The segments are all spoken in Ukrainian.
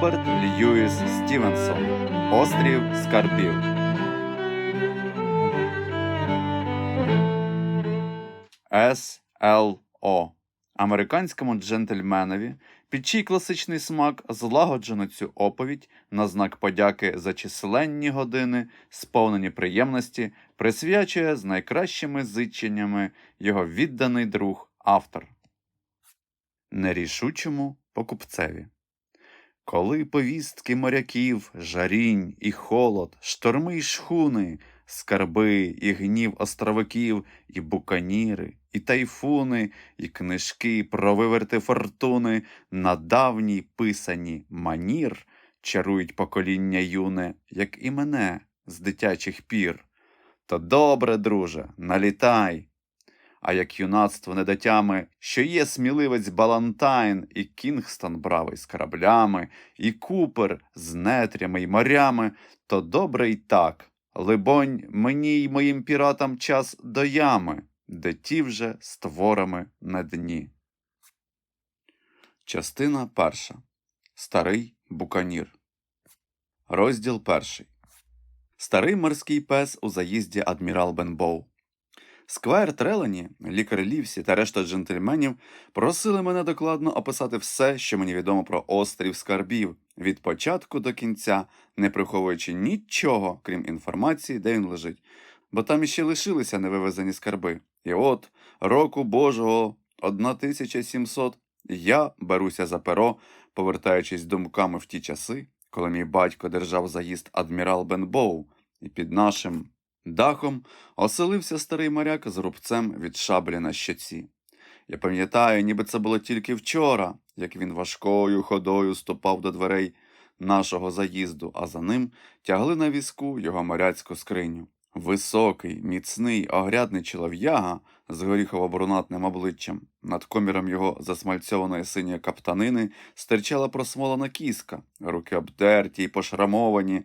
Роберт Льюіс Стівенсон. Острів Скарбів. С.Л.О. Американському джентльменові, під чий класичний смак злагоджено цю оповідь на знак подяки за численні години, сповнені приємності, присвячує з найкращими зиченнями його відданий друг автор. Нерішучому покупцеві. Коли повістки моряків, жарінь і холод, шторми й шхуни, скарби і гнів островиків, і буканіри, і тайфуни, і книжки про виверти фортуни на давній писані манір чарують покоління юне, як і мене з дитячих пір. То добре, друже, налітай. А як юнацтво не дотями, що є сміливець Балантайн і Кінгстон бравий з кораблями, і Купер з нетрями й морями, то добре й так. Либонь, мені й моїм піратам час до ями, де ті вже з творами на дні. Частина перша. Старий буканір. Розділ перший. Старий морський пес у заїзді адмірал Бенбоу. Сквайр Трелані, лікар Лівсі та решта джентльменів просили мене докладно описати все, що мені відомо про острів скарбів, від початку до кінця, не приховуючи нічого, крім інформації, де він лежить, бо там іще лишилися невивезені скарби. І от, року Божого 1700, я беруся за перо, повертаючись думками в ті часи, коли мій батько держав заїзд адмірал Бенбоу, і під нашим дахом оселився старий моряк з рубцем від шаблі на щоці. Я пам'ятаю, ніби це було тільки вчора, як він важкою ходою ступав до дверей нашого заїзду, а за ним тягли на візку його моряцьку скриню. Високий, міцний, огрядний чолов'яга з горіхово-брунатним обличчям. Над коміром його засмальцьованої синьої каптанини стирчала просмолена кіска, руки обдерті й пошрамовані,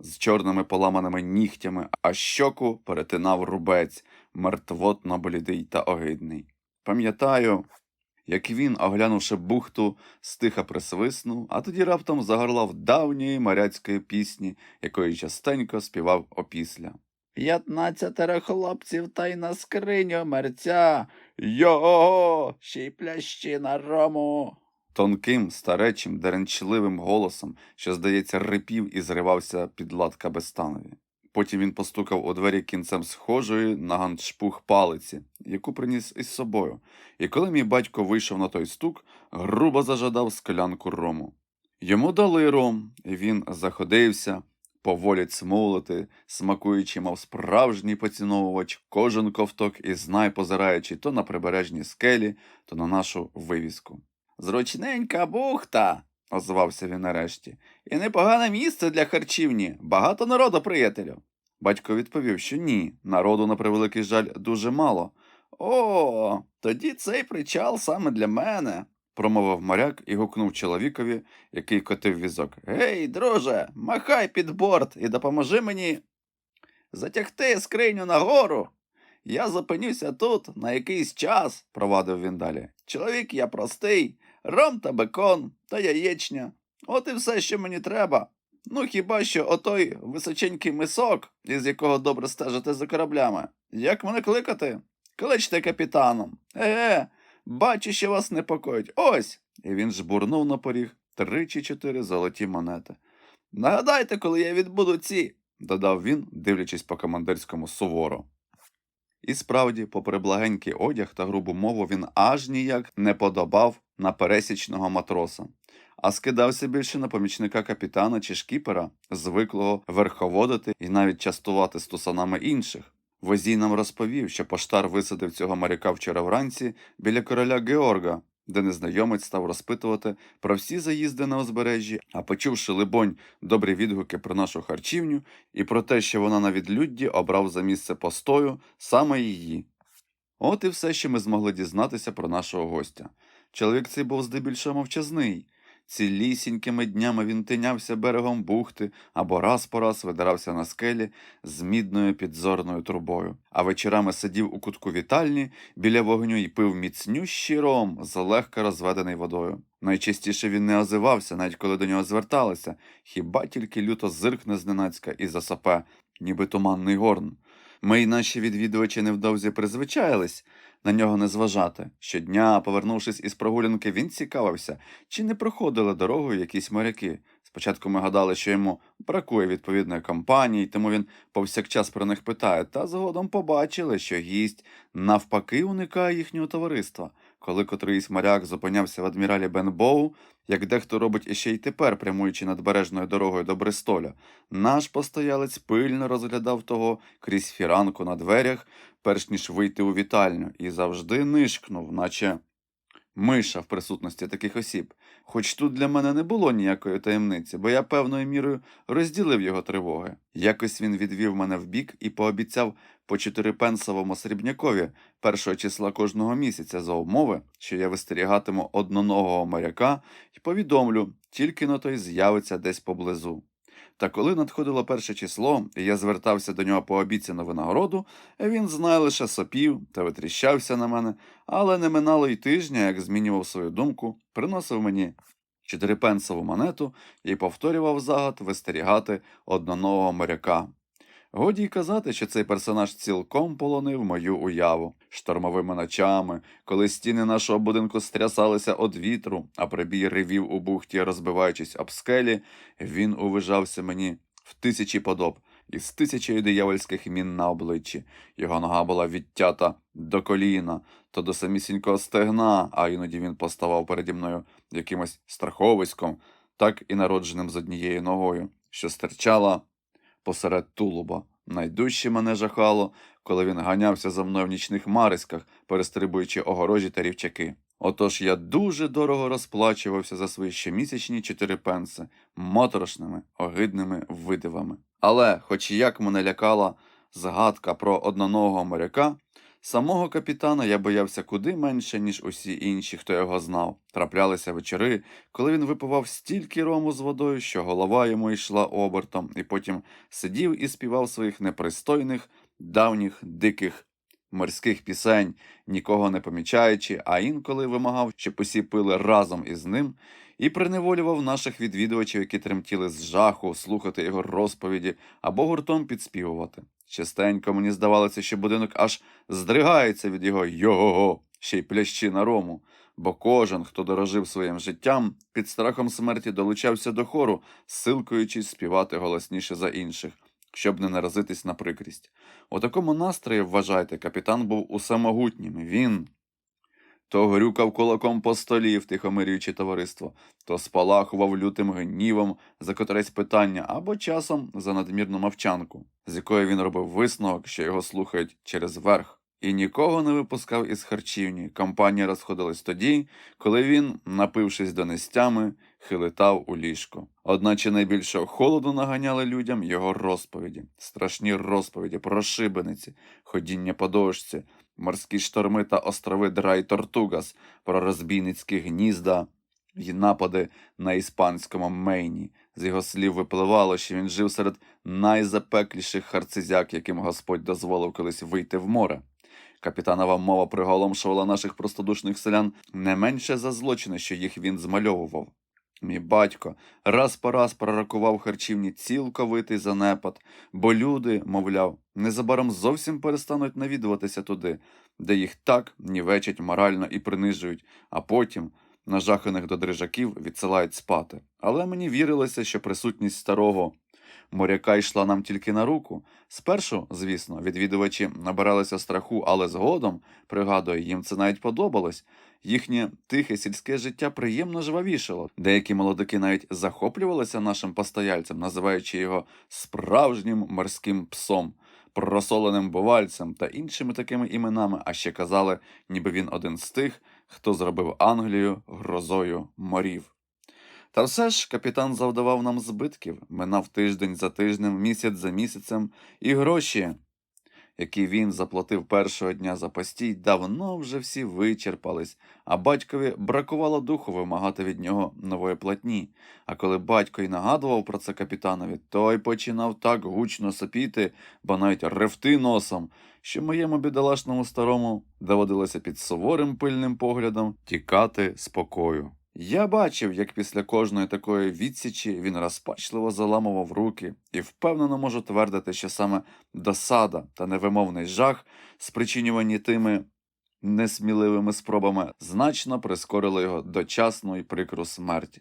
з чорними поламаними нігтями, а щоку перетинав рубець, мертвотно блідий та огидний. Пам'ятаю, як він, оглянувши бухту, стиха присвиснув, а тоді раптом загорлав давньої моряцької пісні, якої частенько співав опісля. П'ятнадцятеро хлопців та й на скриню мерця. Йо, ще й плящі на рому. Тонким, старечим, деренчливим голосом, що, здається, рипів і зривався під лад Кабестанові. Потім він постукав у двері кінцем схожої на ганчпух палиці, яку приніс із собою, і коли мій батько вийшов на той стук, грубо зажадав склянку рому. Йому дали ром, і він заходився, поволі цмулити, смакуючи, мов справжній поціновувач, кожен ковток і знай позираючи то на прибережні скелі, то на нашу вивіску. Зручненька бухта, озвався він нарешті, і непогане місце для харчівні, багато народу, приятелю. Батько відповів, що ні, народу, на превеликий жаль, дуже мало. О, тоді цей причал саме для мене, промовив моряк і гукнув чоловікові, який котив візок. Гей, друже, махай під борт і допоможи мені затягти скриню нагору. Я зупинюся тут на якийсь час, провадив він далі. Чоловік я простий, ром та бекон та яєчня. От і все, що мені треба. Ну, хіба що отой височенький мисок, із якого добре стежити за кораблями. Як мене кликати? Кличте капітаном. Еге, бачу, що вас непокоїть. Ось. І він жбурнув на поріг три чи чотири золоті монети. Нагадайте, коли я відбуду ці, додав він, дивлячись по командирському суворо. І справді, попри благенький одяг та грубу мову, він аж ніяк не подобав на пересічного матроса, а скидався більше на помічника капітана чи шкіпера, звиклого верховодити і навіть частувати стусанами інших. Возій нам розповів, що поштар висадив цього моряка вчора вранці біля короля Георга, де незнайомець став розпитувати про всі заїзди на узбережжі, а почувши, либонь, добрі відгуки про нашу харчівню і про те, що вона на відлюдді обрав за місце постою саме її. От і все, що ми змогли дізнатися про нашого гостя. Чоловік цей був здебільшого мовчазний. Цілісінькими днями він тинявся берегом бухти або раз по раз видирався на скелі з мідною підзорною трубою, а вечорами сидів у кутку вітальні біля вогню і пив міцнющий ром, злегка розведений водою. Найчастіше він не озивався, навіть коли до нього зверталися, хіба тільки люто зиркне зненацька і засапе, ніби туманний горн. Ми й наші відвідувачі невдовзі призвичаїлись на нього не зважати. Щодня, повернувшись із прогулянки, він цікавився, чи не проходили дорогою якісь моряки. Спочатку ми гадали, що йому бракує відповідної компанії, тому він повсякчас про них питає, та згодом побачили, що гість навпаки уникає їхнього товариства. Коли котрийсь моряк зупинявся в адміралі Бенбоу, як дехто робить іще й тепер, прямуючи надбережною дорогою до Бристоля, наш постоялець пильно розглядав того крізь фіранку на дверях, перш ніж вийти у вітальню, і завжди нишкнув, наче миша в присутності таких осіб. Хоч тут для мене не було ніякої таємниці, бо я певною мірою розділив його тривоги. Якось він відвів мене вбік і пообіцяв по чотирипенсовому срібнякові першого числа кожного місяця за умови, що я вистерігатиму одноногого моряка і повідомлю, тільки на той з'явиться десь поблизу. Та коли надходило перше число, і я звертався до нього по обіцяну винагороду, він знає лише сопів та витріщався на мене, але не минало й тижня, як змінював свою думку, приносив мені чотирипенсову монету і повторював загад вистерігати одноного моряка. Годі й казати, що цей персонаж цілком полонив мою уяву штормовими ночами, коли стіни нашого будинку стрясалися од вітру, а прибій ревів у бухті, розбиваючись об скелі, він увижався мені в тисячі подоб із тисячею диявольських мін на обличчі. Його нога була відтята до коліна, то до самісінького стегна, а іноді він поставав переді мною якимось страховиськом, так і народженим з однією ногою, що стирчала посеред тулуба. Найдужче мене жахало, коли він ганявся за мною в нічних марисках, перестрибуючи огорожі та рівчаки. Отож я дуже дорого розплачувався за свої щомісячні чотири пенси, моторошними, огидними видивами. Але, хоч як мене лякала згадка про одноного моряка, самого капітана я боявся куди менше, ніж усі інші, хто його знав. Траплялися вечори, коли він випивав стільки рому з водою, що голова йому йшла обертом, і потім сидів і співав своїх непристойних, давніх, диких морських пісень, нікого не помічаючи, а інколи вимагав, щоб усі пили разом із ним, і приневолював наших відвідувачів, які тремтіли з жаху, слухати його розповіді або гуртом підспівувати. Частенько мені здавалося, що будинок аж здригається від його його, ще й плящі на рому, бо кожен, хто дорожив своїм життям, під страхом смерті долучався до хору, силкуючись співати голосніше за інших, щоб не наразитись на прикрість. У такому настрої, вважайте, капітан був усамогутнім. Він то грюкав кулаком по столі, втихомирюючи товариство, то спалахував лютим гнівом за котресь питання або часом за надмірну мовчанку, з якої він робив висновок, що його слухають через верх. І нікого не випускав із харчівні. Компанія розходилась тоді, коли він, напившись до нестями, хилитав у ліжко. Одначе найбільшого холоду наганяли людям його розповіді, страшні розповіді про шибениці, ходіння по дошці, морські шторми та острови Драй Тортугас, про розбійницькі гнізда й напади на іспанському Мейні. З його слів випливало, що він жив серед найзапекліших харцизяк, яким Господь дозволив колись вийти в море. Капітанова мова приголомшувала наших простодушних селян не менше за злочини, що їх він змальовував. Мій батько раз по раз пророкував харчівні цілковитий занепад, бо люди, мовляв, незабаром зовсім перестануть навідуватися туди, де їх так нівечать морально і принижують, а потім, нажаханих до дрижаків, відсилають спати. Але мені вірилося, що присутність старого моряка йшла нам тільки на руку. Спершу, звісно, відвідувачі набиралися страху, але згодом, пригадую, їм це навіть подобалось. Їхнє тихе сільське життя приємно жвавішало. Деякі молодики навіть захоплювалися нашим постояльцем, називаючи його справжнім морським псом, просоленим бувальцем та іншими такими іменами, а ще казали, ніби він один з тих, хто зробив Англію грозою морів. Та все ж капітан завдавав нам збитків, минав тиждень за тижнем, місяць за місяцем, і гроші, які він заплатив першого дня за постій, давно вже всі вичерпались, а батькові бракувало духу вимагати від нього нової платні. А коли батько й нагадував про це капітанові, той починав так гучно сопіти, бо навіть ревти носом, що моєму бідолашному старому доводилося під суворим пильним поглядом тікати з покою. Я бачив, як після кожної такої відсічі він розпачливо заламував руки і впевнено можу твердити, що саме досада та невимовний жах, спричинювані тими несміливими спробами, значно прискорили його дочасну і прикру смерть.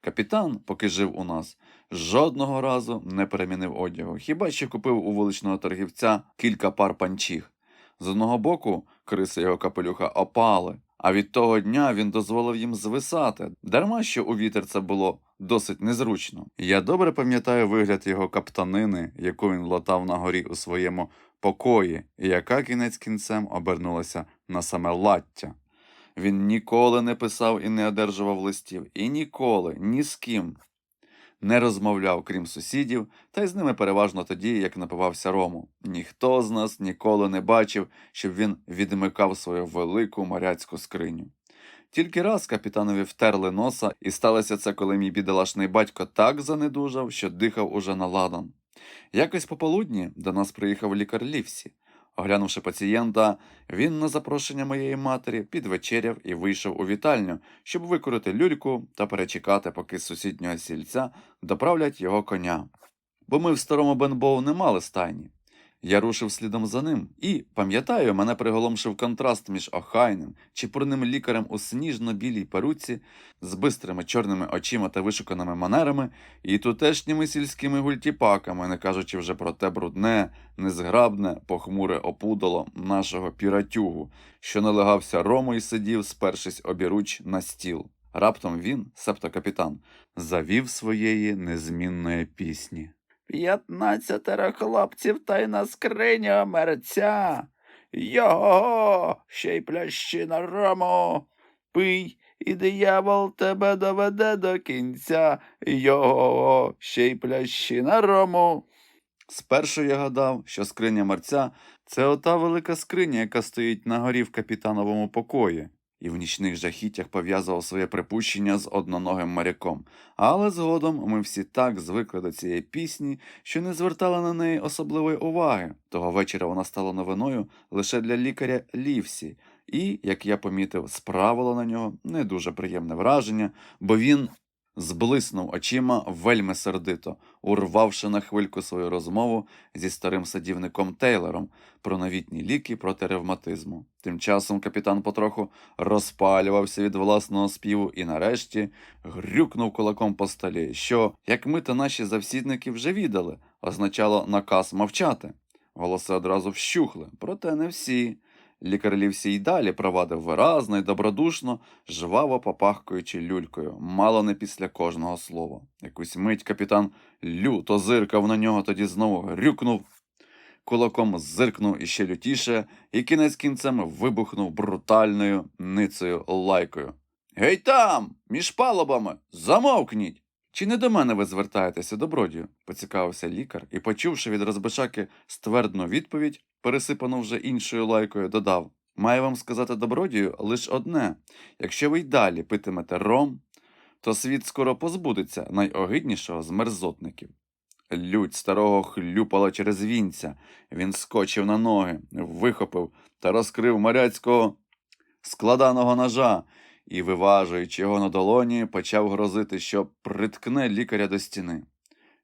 Капітан, поки жив у нас, жодного разу не перемінив одягу, хіба що купив у вуличного торгівця кілька пар панчіх. З одного боку криси його капелюха опали, а від того дня він дозволив їм звисати, дарма що у вітер це було досить незручно. Я добре пам'ятаю вигляд його каптанини, яку він латав на горі у своєму покої, і яка кінець кінцем обернулася на саме лаття. Він ніколи не писав і не одержував листів, і ніколи ні з ким не розмовляв, крім сусідів, та й з ними переважно тоді, як напивався рому. Ніхто з нас ніколи не бачив, щоб він відмикав свою велику моряцьку скриню. Тільки раз капітанові втерли носа, і сталося це, коли мій бідолашний батько так занедужав, що дихав уже на ладан. Якось пополудні до нас приїхав лікар Лівсі. Оглянувши пацієнта, він на запрошення моєї матері підвечеряв і вийшов у вітальню, щоб викорити люльку та перечекати, поки з сусіднього сільця доправлять його коня. Бо ми в старому Бенбоу не мали стайні. Я рушив слідом за ним і, пам'ятаю, мене приголомшив контраст між охайним, чіпурним лікарем у сніжно-білій перуці з бистрими чорними очима та вишуканими манерами і тутешніми сільськими гультіпаками, не кажучи вже про те брудне, незграбне, похмуре опудало нашого піратюгу, що налегався рому і сидів, спершись обіруч на стіл. Раптом він, себто капітан, завів своєї незмінної пісні. П'ятнадцятеро хлопців та й на скриню мерця. Його, ще й плящина рому. Пий, і диявол тебе доведе до кінця. Його, ще й плящина рому. Спершу я гадав, що скриня мерця це ота велика скриня, яка стоїть на горі в капітановому покої, і в нічних жахіттях пов'язував своє припущення з одноногим моряком. Але згодом ми всі так звикли до цієї пісні, що не звертали на неї особливої уваги. Того вечора вона стала новиною лише для лікаря Лівсі, і, як я помітив, справила на нього не дуже приємне враження, бо він зблиснув очима вельми сердито, урвавши на хвильку свою розмову зі старим садівником Тейлором про новітні ліки проти ревматизму. Тим часом капітан потроху розпалювався від власного співу і нарешті грюкнув кулаком по столі, що, як ми та наші завсідники вже віддали, означало наказ мовчати. Голоси одразу вщухли, проте не всі. Лікар Лівсі й далі провадив виразно й добродушно, жваво попахкуючи люлькою, мало не після кожного слова. Якусь мить капітан люто зиркав на нього, тоді знову грюкнув, кулаком зиркнув іще лютіше, і кінець кінцем вибухнув брутальною ницею лайкою. Гей там, між палубами, замовкніть! Чи не до мене ви звертаєтеся, добродію? поцікавився лікар і, почувши від розбишаки ствердну відповідь, пересипану вже іншою лайкою, додав Маю вам сказати добродію лише одне якщо ви й далі питимете ром, то світ скоро позбудеться найогиднішого з мерзотників. Лють старого хлюпала через вінця. Він скочив на ноги, вихопив та розкрив моряцького складаного ножа і, виважуючи його на долоні, почав грозити, що приткне лікаря до стіни.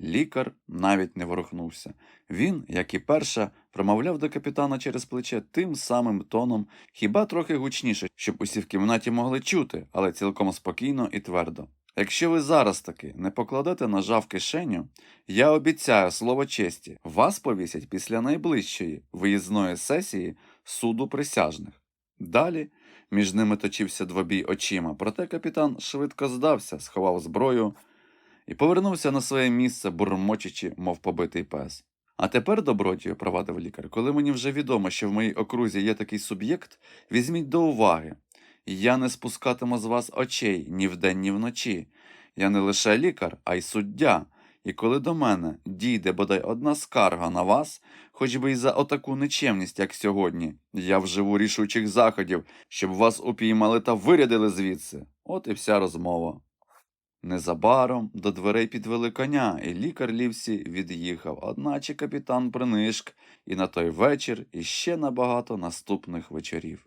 Лікар навіть не ворухнувся. Він, як і перша, промовляв до капітана через плече тим самим тоном, хіба трохи гучніше, щоб усі в кімнаті могли чути, але цілком спокійно і твердо. Якщо ви зараз таки не покладете ножа в кишеню, я обіцяю слово честі, вас повісять після найближчої виїзної сесії суду присяжних. Далі між ними точився двобій очима, проте капітан швидко здався, сховав зброю і повернувся на своє місце, бурмочучи, мов побитий пес. А тепер, добродію, провадив лікар, коли мені вже відомо, що в моїй окрузі є такий суб'єкт, візьміть до уваги. Я не спускатиму з вас очей ні вдень, ні вночі. Я не лише лікар, а й суддя. І коли до мене дійде бодай одна скарга на вас, хоч би й за отаку нечемність, як сьогодні, я вживу рішучих заходів, щоб вас упіймали та вирядили звідси. От і вся розмова. Незабаром до дверей підвели коня, і лікар Лівсі від'їхав, одначе капітан принишк і на той вечір, і ще на багато наступних вечорів.